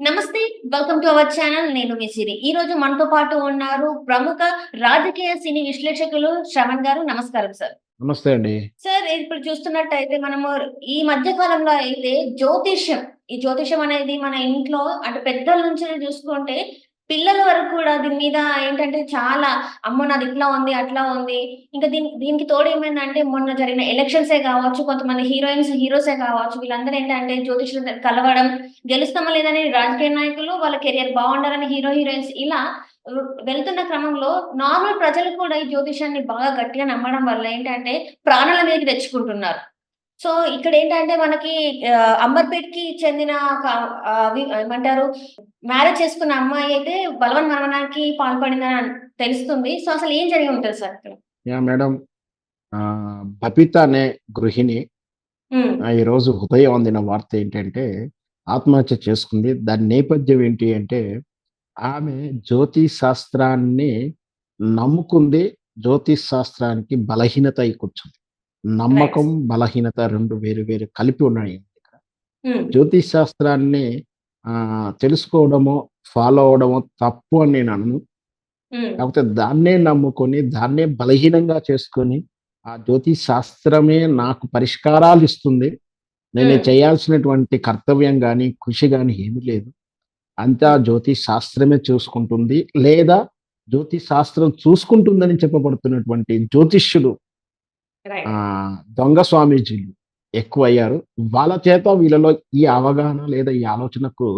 నమస్తే welcome to our channel నేను మీ సిరి. ఈ రోజు మనతో పాటు ఉన్నారు ప్రముఖ రాజకీయ సినీ విశ్లేషకులు శ్రవణ్ గారు. నమస్కారం సార్ నమస్తే అండి. సార్ ఇప్పుడు చూస్తున్నట్టయితే మనము ఈ మధ్య కాలంలో అయితే జ్యోతిష్యం ఈ జ్యోతిష్యం అనేది మన ఇంట్లో అటు పెద్దల నుంచి చూసుకుంటే పిల్లల వరకు కూడా దీని మీద ఏంటంటే చాలా అమ్మో నాది ఇట్లా ఉంది అట్లా ఉంది. ఇంకా దీని దీనికి తోడు ఏమైందంటే మొన్న జరిగిన ఎలక్షన్స్ ఏ కావచ్చు కొంతమంది హీరోయిన్స్ హీరోసే కావచ్చు వీళ్ళందరూ ఏంటంటే జ్యోతిష్యులు కలవడం గెలుస్తామా లేదని రాజకీయ నాయకులు వాళ్ళ కెరియర్ బాగుండాలని హీరో హీరోయిన్స్ ఇలా వెళ్తున్న క్రమంలో నార్మల్ ప్రజలు కూడా ఈ జ్యోతిషాన్ని బాగా గట్టిగా నమ్మడం వల్ల ఏంటంటే ప్రాణాల మీదకి తెచ్చుకుంటున్నారు. సో ఇక్కడ ఏంటంటే మనకి ఆ, అంబర్పేట్కి చెందిన ఏమంటారు మ్యారేజ్ చేసుకున్న అమ్మాయి అయితే బలవన్ మరణానికి పాల్పడిందని తెలుస్తుంది. సో అసలు ఏం జరిగి ఉంటుంది సార్ యా మేడం. బబిత అనే గృహిణి ఉమ్, ఆ, ఈరోజు ఉదయం అందిన వార్త ఏంటంటే ఆత్మహత్య చేసుకుంది. దాని నేపథ్యం ఏంటి అంటే ఆమె జ్యోతిష్ శాస్త్రాన్ని నమ్ముకుంది. జ్యోతిష్ శాస్త్రానికి బలహీనత అయి కూర్చుంది. నమ్మకం బలహీనత రెండు వేరు వేరు కలిపి ఉన్నాయి ఇక్కడ. ఉమ్, జ్యోతిష్ శాస్త్రాన్ని ఆ, తెలుసుకోవడమో ఫాలో అవడమో తప్పు అని నేను అనను. ఉమ్, కాకపోతే దాన్నే నమ్ముకొని దాన్నే బలహీనంగా చేసుకొని ఆ జ్యోతిష్ శాస్త్రమే నాకు పరిష్కారాలు ఇస్తుంది. నేను Hmm. చేయాల్సినటువంటి కర్తవ్యం కానీ కృషి కానీ ఏమీ లేదు. అంతా జ్యోతిష్ శాస్త్రమే చూసుకుంటుంది. లేదా జ్యోతిష్ శాస్త్రం చూసుకుంటుందని చెప్పబడుతున్నటువంటి ఆ దొంగ స్వామీజీలు ఎక్కువ అయ్యారు వాళ్ళ చేత వీళ్ళలో ఈ అవగాహన లేదా ఈ ఆలోచనకు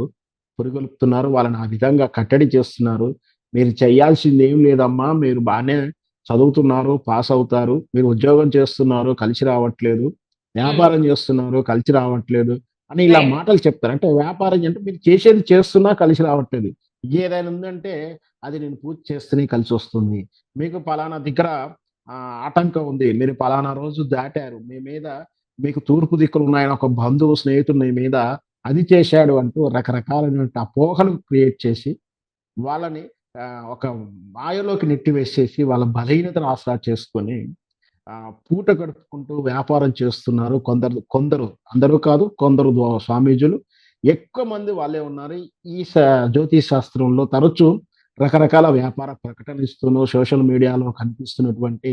పురుగొలుపుతున్నారు. వాళ్ళని ఆ విధంగా కట్టడి చేస్తున్నారు. మీరు చేయాల్సింది ఏం లేదమ్మా మీరు బాగానే చదువుతున్నారు పాస్ అవుతారు. మీరు ఉద్యోగం చేస్తున్నారు కలిసి రావట్లేదు. వ్యాపారం చేస్తున్నారు కలిసి రావట్లేదు అని ఇలా. మాటలు చెప్తారు. అంటే వ్యాపారం అంటే మీరు చేసేది చేస్తున్నా కలిసి రావట్లేదు. ఏదైనా ఉందంటే అది నేను పూజ చేస్తేనే కలిసి వస్తుంది. మీకు పలానా దగ్గర ఆటంకం ఉంది. మీరు పలానా రోజు దాటారు. మీ మీద మీకు తూర్పు దిక్కులు ఉన్నాయని ఒక బంధువు స్నేహితుడు మీ మీద అది చేశాడు అంటూ రకరకాలైనటువంటి అపోహలు క్రియేట్ చేసి వాళ్ళని ఒక మాయలోకి నెట్టివేసేసి వాళ్ళ బలహీనతను ఆసరా చేసుకొని పూట గడుపుకుంటూ వ్యాపారం చేస్తున్నారు కొందరు కొందరు. అందరూ కాదు కొందరు స్వామీజులు. ఎక్కువ మంది వాళ్ళే ఉన్నారు. ఈ స- జ్యోతిష్ శాస్త్రంలో తరచూ రకరకాల వ్యాపార ప్రకటనలు సోషల్ మీడియాలో కనిపిస్తున్నటువంటి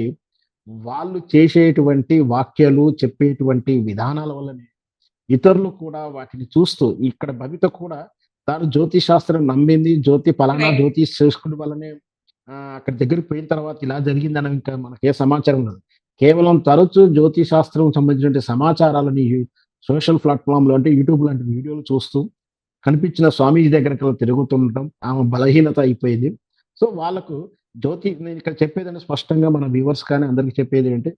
వాళ్ళు చేసేటువంటి వాక్యాలు చెప్పేటువంటి విధానాల వల్లనే ఇతరులు కూడా వాటిని చూస్తూ ఇక్కడ భవిత కూడా తాను జ్యోతిష్ శాస్త్రం నమ్మింది జ్యోతి పలానా. జ్యోతిష్ చేసుకుని వల్లనే అక్కడ దగ్గరికి పోయిన తర్వాత ఇలా జరిగిందని ఇంకా మనకి ఏ సమాచారం లేదు కేవలం తరచూ జ్యోతిష్ శాస్త్రం సంబంధించిన సమాచారాలని సోషల్ ప్లాట్ఫామ్లో అంటే యూట్యూబ్ లాంటి వీడియోలు చూస్తూ కనిపించిన స్వామీజీ దగ్గరికి తిరుగుతుండటం ఆమె బలహీనత అయిపోయింది. సో వాళ్ళకు జ్యోతి నేను ఇక్కడ చెప్పేదని స్పష్టంగా మన వ్యూవర్స్ కానీ అందరికి చెప్పేది ఏంటంటే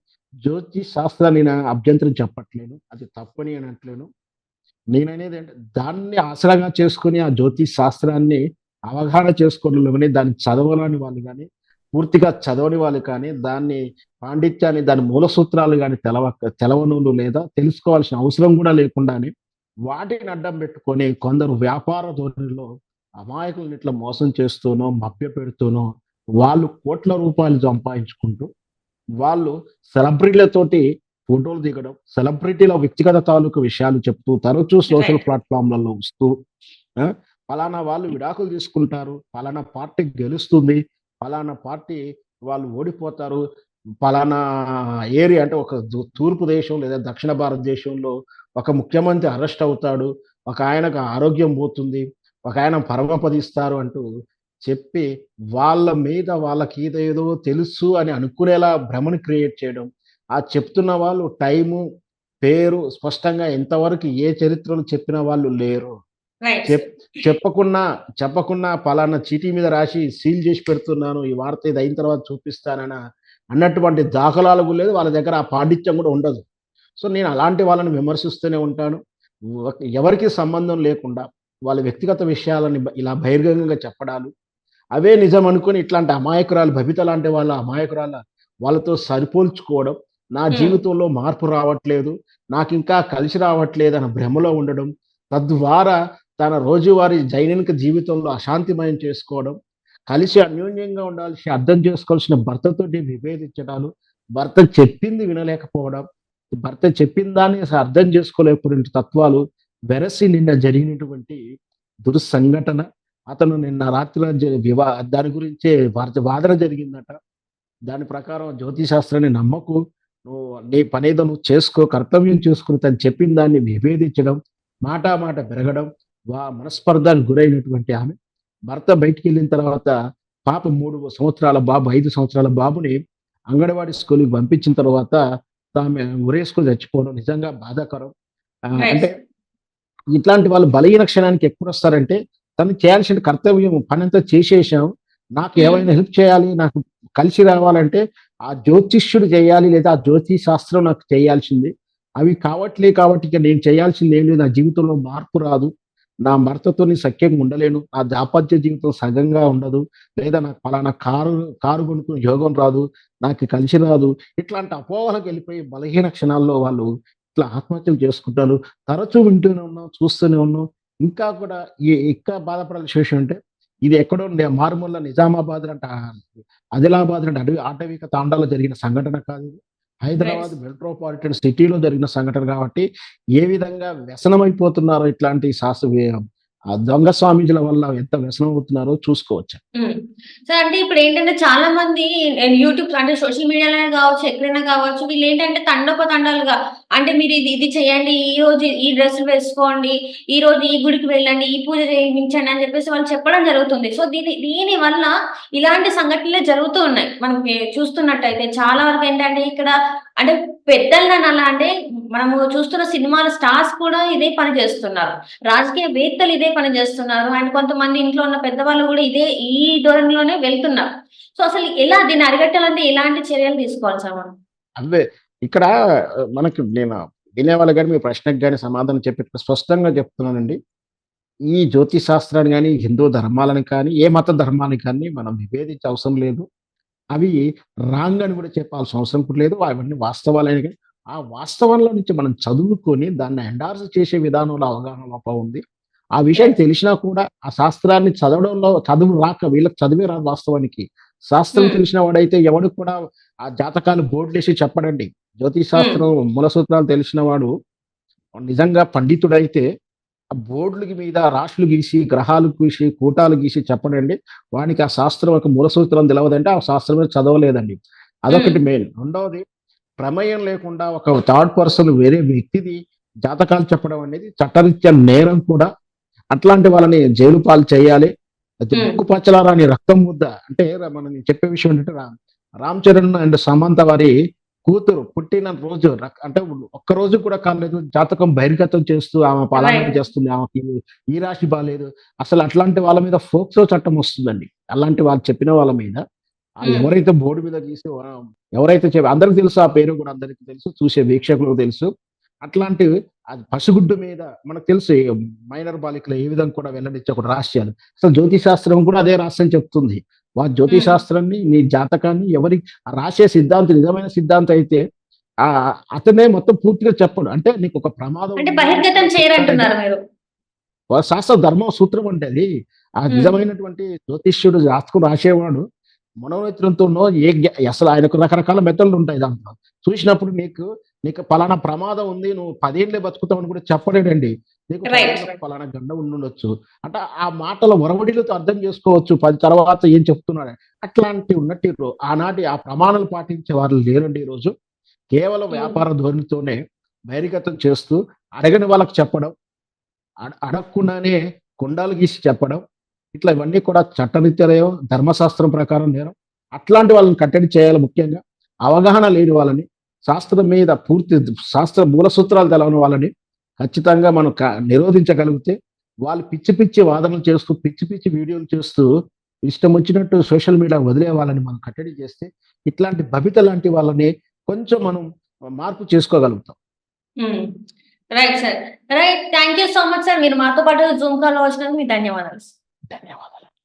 జ్యోతి శాస్త్రాన్ని నేను అభ్యంతరం చెప్పట్లేను అది తప్పని అని అంటలేను నేను అనేది అంటే దాన్ని ఆసరాగా చేసుకుని ఆ జ్యోతి శాస్త్రాన్ని అవగాహన చేసుకోవడంలో కానీ దాన్ని చదవలేని వాళ్ళు కానీ పూర్తిగా చదవని వాళ్ళు కానీ దాన్ని పాండిత్యాన్ని దాని మూల సూత్రాలు కానీ తెలవ తెలవనులు లేదా తెలుసుకోవాల్సిన అవసరం కూడా లేకుండానే వాటిని అడ్డం పెట్టుకొని కొందరు వ్యాపార ధోరణిలో అమాయకులను ఇట్లా మోసం చేస్తూనో మభ్య పెడుతూనో వాళ్ళు కోట్ల రూపాయలు సంపాదించుకుంటూ వాళ్ళు సెలబ్రిటీలతోటి ఫోటోలు దిగడం సెలబ్రిటీల వ్యక్తిగత తాలూకు విషయాలు చెప్తూ తరచూ సోషల్. ప్లాట్ఫామ్లలో వస్తూ ఫలానా వాళ్ళు విడాకులు తీసుకుంటారు ఫలానా పార్టీ గెలుస్తుంది ఫలానా పార్టీ వాళ్ళు ఓడిపోతారు ఫలానా ఏరియా అంటే ఒక తూర్పు దేశం లేదా దక్షిణ భారతదేశంలో ఒక ముఖ్యమంత్రి అరెస్ట్ అవుతాడు ఒక ఆయనకు ఆరోగ్యం పోతుంది ఒక ఆయన పరమపదిస్తారు అంటూ చెప్పి వాళ్ళ మీద వాళ్ళకి ఏదో తెలుసు అని అనుకునేలా భ్రమను క్రియేట్ చేయడం. ఆ చెప్తున్న వాళ్ళు టైము పేరు స్పష్టంగా ఎంతవరకు ఏ చరిత్రలు చెప్పిన వాళ్ళు లేరు. రైట్ చెప్ చెప్పకున్నా చెప్పకున్నా పలానా చీటీ మీద రాసి సీల్ చేసి పెడుతున్నాను ఈ వార్త ఇది అయిన తర్వాత చూపిస్తానన్న అన్నటువంటి దాఖలాలు కూడా లేదు. వాళ్ళ దగ్గర ఆ పాండిత్యం కూడా ఉండదు. సో నేను అలాంటి వాళ్ళని విమర్శిస్తూనే ఉంటాను. ఎవరికి సంబంధం లేకుండా వాళ్ళ వ్యక్తిగత విషయాలని ఇలా బహిర్గంగా చెప్పడాలు. అవే నిజం అనుకుని ఇట్లాంటి అమాయకురాలు భవిత లాంటి వాళ్ళ అమాయకురాల వాళ్ళతో సరిపోల్చుకోవడం నా. జీవితంలో మార్పు రావట్లేదు నాకు ఇంకా కలిసి రావట్లేదు అన్న భ్రమలో ఉండడం తద్వారా తన రోజువారీ దైనిక జీవితంలో అశాంతిమయం చేసుకోవడం కలిసి అన్యోన్యంగా ఉండాల్సి అర్థం చేసుకోవాల్సిన భర్తతోటి విభేదించడాలు భర్త చెప్పింది వినలేకపోవడం భర్త చెప్పిన దాన్ని అర్థం చేసుకోలేకపోయిన తత్వాలు వెరసి నిన్న జరిగినటువంటి దుర్సంఘటన. అతను నిన్న రాత్రి వివా దాని గురించే వార్త వాదన జరిగిందట. దాని ప్రకారం జ్యోతిశాస్త్రాన్ని నమ్మకు నువ్వు నీ పనేదో నువ్వు చేసుకో కర్తవ్యం చేసుకుని తను చెప్పిన దాన్ని విభేదించడం మాట మాట పెరగడం వా మనస్పర్ధానికి గురైనటువంటి ఆమె. భర్త బయటికి వెళ్ళిన తర్వాత పాప మూడు సంవత్సరాల బాబు ఐదు సంవత్సరాల బాబుని అంగన్వాడీ స్కూల్కి పంపించిన తర్వాత తామె ఉరేసుకుని చచ్చిపోవడం నిజంగా బాధాకరం. అంటే ఇట్లాంటి వాళ్ళు బలహీన క్షణానికి ఎప్పుడు వస్తారంటే తను చేయాల్సిన కర్తవ్యం పని అంతా చేసేసాం నాకు Hmm. ఏమైనా హెల్ప్ చేయాలి నాకు కలిసి రావాలంటే ఆ జ్యోతిష్యుడు చేయాలి లేదా ఆ జ్యోతిష్ శాస్త్రం నాకు చేయాల్సింది అవి కావట్లే కాబట్టి ఇక నేను చేయాల్సింది ఏం లేదు నా జీవితంలో మార్పు రాదు నా భర్తతో నేను సఖ్యంగా ఉండలేను. నా దాపత్య జీవితం సగంగా ఉండదు. లేదా నాకు పలానా కారు కారు కొనుక్కుని యోగం రాదు. నాకు కలిసి రాదు. ఇట్లాంటి అపోహలకు వెళ్ళిపోయి బలహీన క్షణాల్లో వాళ్ళు ఇట్లా ఆత్మహత్యలు చేసుకుంటారు. తరచూ వింటూనే ఉన్నాం చూస్తూనే ఉన్నాం. ఇంకా కూడా ఈ ఇంకా బాధపడాల్సిన విషయం అంటే ఇది ఎక్కడో నే- మారుమూల నిజామాబాద్ అంటే ఆదిలాబాద్ అంటే అడవి ఆటవిక తాండాలో జరిగిన సంఘటన కాదు హైదరాబాద్ మెట్రోపాలిటన్ సిటీలో జరిగిన సంఘటన కాబట్టి ఏ విధంగా వ్యసనం అయిపోతున్నారో ఇట్లాంటి శాస్త్ర ఆ దొంగ స్వామీజుల వల్ల ఎంత వ్యసనం అవుతున్నారో చూసుకోవచ్చు సార్ అంటే ఇప్పుడు ఏంటంటే చాలా మంది యూట్యూబ్ అంటే సోషల్ మీడియాలో కావచ్చు ఎక్కడైనా కావచ్చు వీళ్ళు ఏంటంటే తండోపతండాలుగా అంటే మీరు ఇది ఇది చేయండి ఈ రోజు ఈ డ్రెస్సులు వేసుకోండి ఈ రోజు ఈ గుడికి వెళ్ళండి ఈ పూజ చేయించండి అని చెప్పేసి వాళ్ళు చెప్పడం జరుగుతుంది. సో దీని దీని వల్ల ఇలాంటి సంఘటనలే జరుగుతూ ఉన్నాయి. మనం చూస్తున్నట్టయితే చాలా వరకు ఏంటంటే ఇక్కడ అంటే పెద్దలు అలా అంటే మనము చూస్తున్న సినిమాల స్టార్స్ కూడా ఇదే పని చేస్తున్నారు. రాజకీయ వేత్తలు ఇదే పని చేస్తున్నారు. అండ్ కొంతమంది ఇంట్లో ఉన్న పెద్దవాళ్ళు కూడా ఇదే ఈ ధోరణిలోనే వెళ్తున్నారు. సో అసలు ఎలా దీన్ని అరికట్టాలంటే ఎలాంటి చర్యలు తీసుకోవాలి సార్ మనం? అదే ఇక్కడ మనకి నేను వినేవాళ్ళు కానీ మీ ప్రశ్నకు కానీ సమాధానం చెప్పి స్పష్టంగా చెప్తున్నానండి. ఈ జ్యోతిష్ శాస్త్రాన్ని కానీ హిందూ ధర్మాలను కానీ ఏ మత ధర్మాన్ని కానీ మనం విభేదించే అవసరం లేదు. అవి రాంగ్ అని కూడా చెప్పాల్సిన అవసరం కూడా లేదు. అవన్నీ వాస్తవాలైన కానీ ఆ వాస్తవంలో నుంచి మనం చదువుకొని దాన్ని ఎండార్స్ చేసే విధానంలో అవగాహన లోపం ఉంది ఆ విషయం తెలిసినా కూడా ఆ శాస్త్రాన్ని చదవడంలో చదువు రాక వీళ్ళకి చదివే రాదు వాస్తవానికి. శాస్త్రం Hmm. తెలిసిన వాడైతే ఎవడు కూడా ఆ జాతకాలు బోర్డు వేసి చెప్పడండి. జ్యోతిష్ శాస్త్రం మూల సూత్రాలు తెలిసిన వాడు నిజంగా పండితుడైతే ఆ బోర్డులకి మీద రాశులు గీసి గ్రహాలు గీసి కూటాలు గీసి చెప్పడండి. వానికి ఆ శాస్త్రం ఒక మూల సూత్రం తెలవదంటే ఆ శాస్త్రం మీద చదవలేదండి. అదొకటి మెయిన్ రెండవది ప్రమేయం లేకుండా ఒక థర్డ్ పర్సన్ వేరే వ్యక్తిది జాతకాలు చెప్పడం అనేది చట్టరీత్యా నేరం కూడా అట్లాంటి వాళ్ళని జైలు పాలు చేయాలి అది. ముక్కు పచ్చలారాని రక్తం ముద్ద అంటే మనం చెప్పే విషయం ఏంటంటే రామ్ రామ్ చరణ్ అండ్ సమంత వారి కూతురు పుట్టిన రోజు అంటే ఒక్క రోజు కూడా కాలేదు జాతకం బహిర్గతం చేస్తూ ఆమె పలానా. చేస్తుంది ఆమెకి ఈ రాశి బాగాలేదు అసలు అట్లాంటి వాళ్ళ మీద ఫోక్సో చట్టం వస్తుందండి అలాంటి వాళ్ళు చెప్పిన వాళ్ళ మీద. ఎవరైతే బోర్డు మీద గీసి ఎవరైతే చెప్పి అందరికి తెలుసు ఆ పేరు కూడా అందరికి తెలుసు చూసే వీక్షకులకు తెలుసు. అట్లాంటి అది పసిగుడ్డు మీద మనకు తెలుసు మైనర్ బాలికలు ఏ విధంగా కూడా వెల్లడించే ఒక రహస్యాలు. అసలు జ్యోతిష్ శాస్త్రం కూడా అదే రహస్యం చెప్తుంది. వా జ్యోతిష్ Hmm. శాస్త్రాన్ని నీ జాతకాన్ని ఎవరి రాసే సిద్ధాంతం నిజమైన సిద్ధాంతం అయితే ఆ అతనే మొత్తం పూర్తిగా చెప్పడు. అంటే నీకు ఒక ప్రమాదం శాస్త్ర ధర్మ సూత్రం అంటే అది ఆ. నిజమైనటువంటి జ్యోతిష్యుడు జాతకం రాసేవాడు. మనోనేత్రంతోనో ఏ అసలు ఆయనకు రకరకాల మెథడ్లు ఉంటాయి దాంట్లో. చూసినప్పుడు నీకు నీకు పలానా ప్రమాదం ఉంది నువ్వు పదేళ్ళే బతుకుతావు అని కూడా చెప్పలేడండి. నీకు. పలానా- గండ ఉండుండొచ్చు. అంటే ఆ మాటల ఒరవడిలతో అర్థం చేసుకోవచ్చు పది తర్వాత ఏం చెప్తున్నాడు. అట్లాంటి ఉన్నట్టు ఆనాటి ఆ ప్రమాణాలు పాటించే వారు లేరండి ఈ రోజు కేవలం Hmm. వ్యాపార ధోరణితోనే బహిర్గతం చేస్తూ అడగని వాళ్ళకి చెప్పడం అడ- అడగకుండానే కుండాలు గీసి చెప్పడం ఇట్లా ఇవన్నీ కూడా చట్టరీత్యా ధర్మశాస్త్రం ప్రకారం నేరం. అట్లాంటి వాళ్ళని కట్టడి చేయాలి ముఖ్యంగా. అవగాహన లేని వాళ్ళని శాస్త్రం మీద పూర్తి శాస్త్ర మూల సూత్రాలు తెలవని వాళ్ళని ఖచ్చితంగా మనం నిరోధించగలిగితే వాళ్ళు పిచ్చి పిచ్చి వాదనలు చేస్తూ పిచ్చి పిచ్చి వీడియోలు చేస్తూ ఇష్టం వచ్చినట్టు సోషల్ మీడియా వదిలే వాళ్ళని మనం కట్టడి చేస్తే ఇట్లాంటి బబిత లాంటి వాళ్ళని కొంచెం మనం మార్పు చేసుకోగలుగుతాం. Right sir. Right. Thank you so much sir. మీరు మాతో పాటు జూమ్ కాల్ వచ్చినందుకు మీ ధన్యవాదాలు 太牛了！